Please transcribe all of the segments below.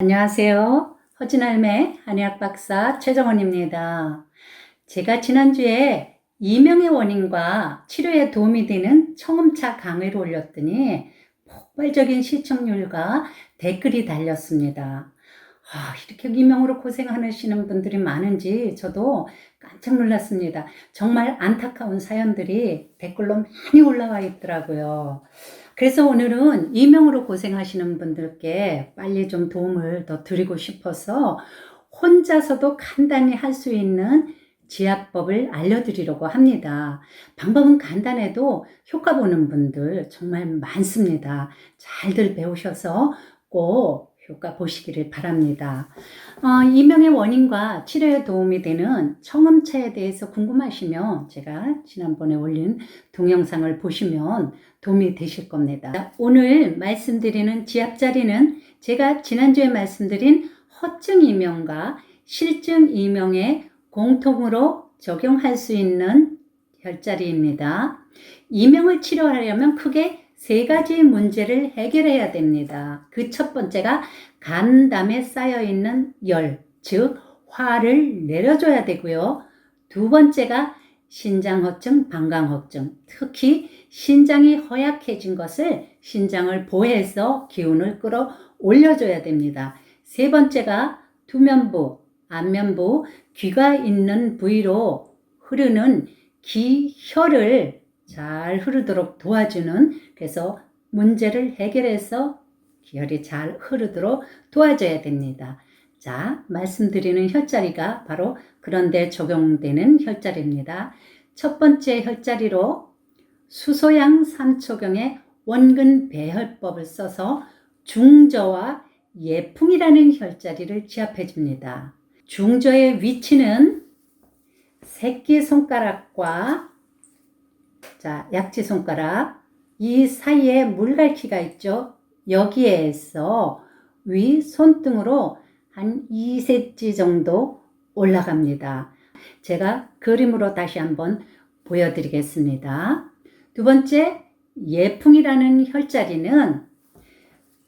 안녕하세요. 허진할매 한의학 박사 최정원입니다. 제가 지난주에 이명의 원인과 치료에 도움이 되는 청음차 강의를 올렸더니 폭발적인 시청률과 댓글이 달렸습니다. 아, 이렇게 이명으로 고생하시는 분들이 많은지 저도 깜짝 놀랐습니다. 정말 안타까운 사연들이 댓글로 많이 올라와 있더라고요. 그래서 오늘은 이명으로 고생하시는 분들께 빨리 좀 도움을 더 드리고 싶어서 혼자서도 간단히 할 수 있는 지압법을 알려드리려고 합니다. 방법은 간단해도 효과 보는 분들 정말 많습니다. 잘들 배우셔서 꼭 효과 보시기를 바랍니다. 어, 이명의 원인과 치료에 도움이 되는 청음차에 대해서 궁금하시면 제가 지난번에 올린 동영상을 보시면 도움이 되실 겁니다. 오늘 말씀드리는 지압자리는 제가 지난주에 말씀드린 허증 이명과 실증 이명에 공통으로 적용할 수 있는 혈자리입니다. 이명을 치료하려면 크게 세 가지 문제를 해결해야 됩니다. 그 첫 번째가 간담에 쌓여 있는 열, 즉 화를 내려줘야 되고요. 두 번째가 신장허증, 방광허증, 특히 신장이 허약해진 것을 신장을 보호해서 기운을 끌어 올려줘야 됩니다. 세 번째가 두면부, 안면부, 귀가 있는 부위로 흐르는 기혈을 잘 흐르도록 도와주는 그래서 문제를 해결해서 기혈이 잘 흐르도록 도와줘야 됩니다. 자, 말씀드리는 혈자리가 바로 그런데 적용되는 혈자리입니다. 첫 번째 혈자리로 수소양 삼초경의 원근 배혈법을 써서 중저와 예풍이라는 혈자리를 지압해 줍니다. 중저의 위치는 새끼손가락과 자, 약지 손가락 이 사이에 물갈퀴가 있죠. 여기에서 위 손등으로 한 2cm 정도 올라갑니다. 제가 그림으로 다시 한번 보여드리겠습니다. 두 번째, 예풍이라는 혈자리는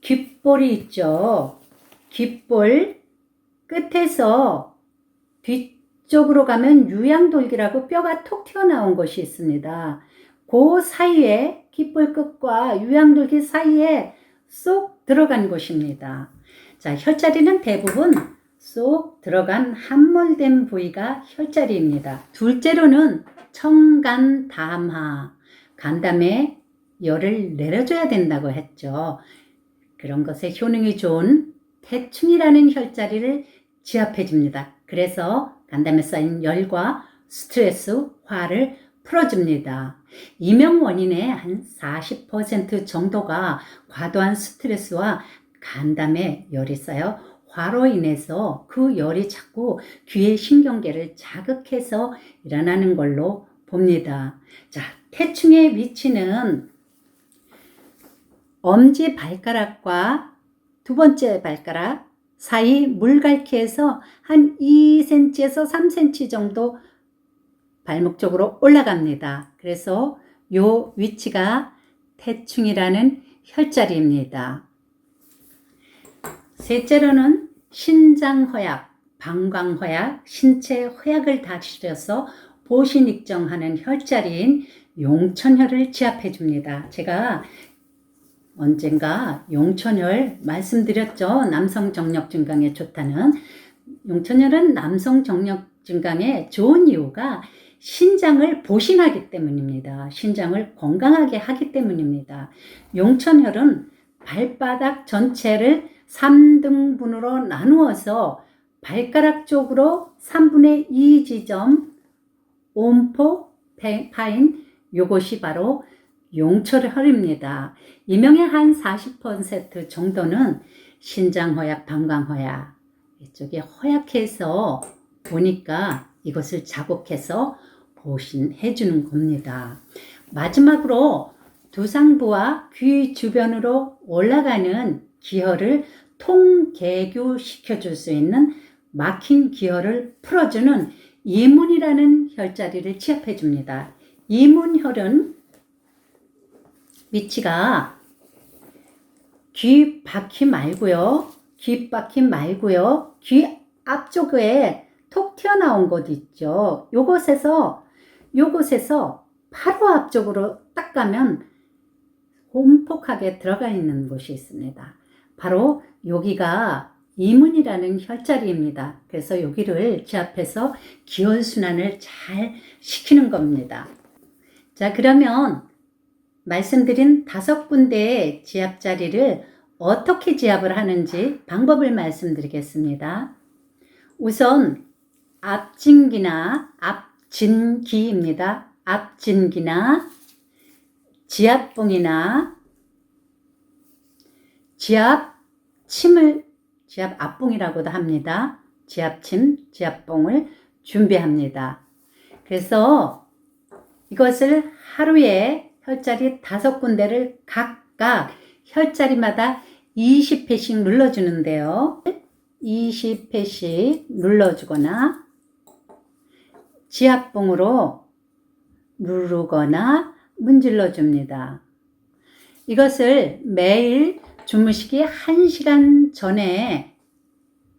귓볼이 있죠. 귓볼 끝에서 뒤쪽으로 가면 유양돌기라고 뼈가 톡 튀어나온 것이 있습니다. 그 사이에 귓볼 끝과 유양돌기 사이에 쏙 들어간 곳입니다. 자, 혈자리는 대부분 쏙 들어간 함몰된 부위가 혈자리입니다. 둘째로는 청간담하, 간담에 열을 내려줘야 된다고 했죠. 그런 것에 효능이 좋은 태충이라는 혈자리를 지압해 줍니다. 그래서 간담에 쌓인 열과 스트레스, 화를 풀어줍니다. 이명 원인의 한 40% 정도가 과도한 스트레스와 간담에 열이 쌓여 화로 인해서 그 열이 자꾸 귀의 신경계를 자극해서 일어나는 걸로 봅니다. 자, 태충의 위치는 엄지 발가락과 두 번째 발가락 사이 물갈퀴에서 한 2cm에서 3cm 정도 발목 쪽으로 올라갑니다. 그래서 요 위치가 태충이라는 혈자리입니다. 셋째로는 신장허약, 방광허약, 신체 허약을 다스려서 보신익정하는 혈자리인 용천혈을 지압해 줍니다. 제가 언젠가 용천혈 말씀드렸죠. 남성 정력 증강에 좋다는. 용천혈은 남성 정력 증강에 좋은 이유가 신장을 보신하기 때문입니다. 신장을 건강하게 하기 때문입니다. 용천혈은 발바닥 전체를 3등분으로 나누어서 발가락 쪽으로 3분의 2 지점 온포 파인 요것이 바로 용철혈입니다. 이명의 한 40% 정도는 신장허약, 방광허약 이쪽에 허약해서 보니까 이것을 자극해서 보신해 주는 겁니다. 마지막으로 두상부와 귀 주변으로 올라가는 기혈을 통계교시켜 줄 수 있는 막힌 기혈을 풀어주는 이문이라는 혈자리를 취합해 줍니다. 이문혈은 위치가 귀 바퀴 말고요. 귓바퀴 말고요. 귀 앞쪽에 톡 튀어나온 곳 있죠. 요곳에서 요곳에서 바로 앞쪽으로 딱 가면 홈폭하게 들어가 있는 곳이 있습니다. 바로 여기가 이문이라는 혈자리입니다. 그래서 여기를 지압해서 기혈순환을 잘 시키는 겁니다. 자, 그러면 말씀드린 다섯 군데의 지압 자리를 어떻게 지압을 하는지 방법을 말씀드리겠습니다. 우선 앞진기나 앞진기입니다. 앞진기나 지압봉이나 지압침을 지압 앞봉이라고도 합니다. 지압침, 지압봉을 준비합니다. 그래서 이것을 하루에 혈자리 다섯 군데를 각각 혈자리마다 20회씩 눌러주는데요. 20회씩 눌러주거나 지압봉으로 누르거나 문질러 줍니다. 이것을 매일 주무시기 1시간 전에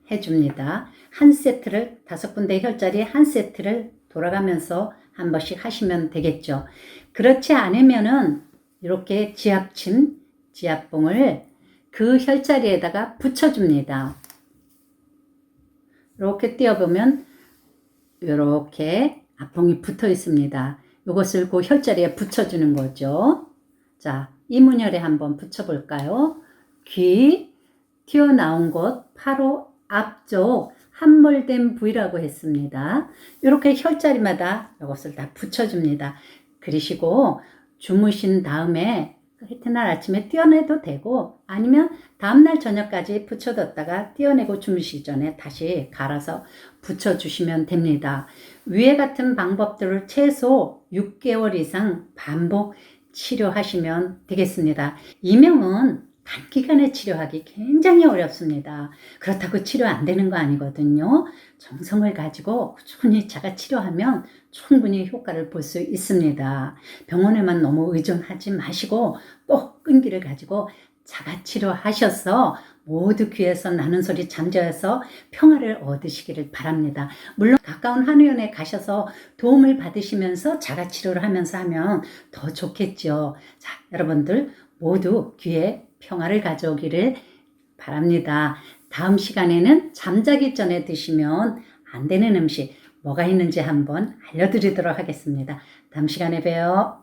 해줍니다. 한 세트를, 다섯 군데 혈자리 한 세트를 돌아가면서 한 번씩 하시면 되겠죠. 그렇지 않으면은 이렇게 지압침, 지압봉을 그 혈자리에다가 붙여줍니다. 이렇게 띄워보면 이렇게 앞봉이 붙어 있습니다. 이것을 그 혈자리에 붙여주는 거죠. 자, 이문혈에 한번 붙여볼까요? 귀 튀어나온 곳 바로 앞쪽 함몰된 부위라고 했습니다. 이렇게 혈자리마다 이것을 다 붙여줍니다. 그러시고 주무신 다음에 이튿날 아침에 떼어내도 되고 아니면 다음날 저녁까지 붙여뒀다가 떼어내고 주무시기 전에 다시 갈아서 붙여주시면 됩니다. 위에 같은 방법들을 최소 6개월 이상 반복 치료하시면 되겠습니다. 이명은 단기간에 치료하기 굉장히 어렵습니다. 그렇다고 치료 안 되는 거 아니거든요. 정성을 가지고 꾸준히 자가 치료하면 충분히 효과를 볼 수 있습니다. 병원에만 너무 의존하지 마시고 꼭 끈기를 가지고 자가 치료하셔서 모두 귀에서 나는 소리 잠재워서 평화를 얻으시기를 바랍니다. 물론 가까운 한의원에 가셔서 도움을 받으시면서 자가 치료를 하면서 하면 더 좋겠죠. 자, 여러분들 모두 귀에 평화를 가져오기를 바랍니다. 다음 시간에는 잠자기 전에 드시면 안 되는 음식 뭐가 있는지 한번 알려드리도록 하겠습니다. 다음 시간에 봬요.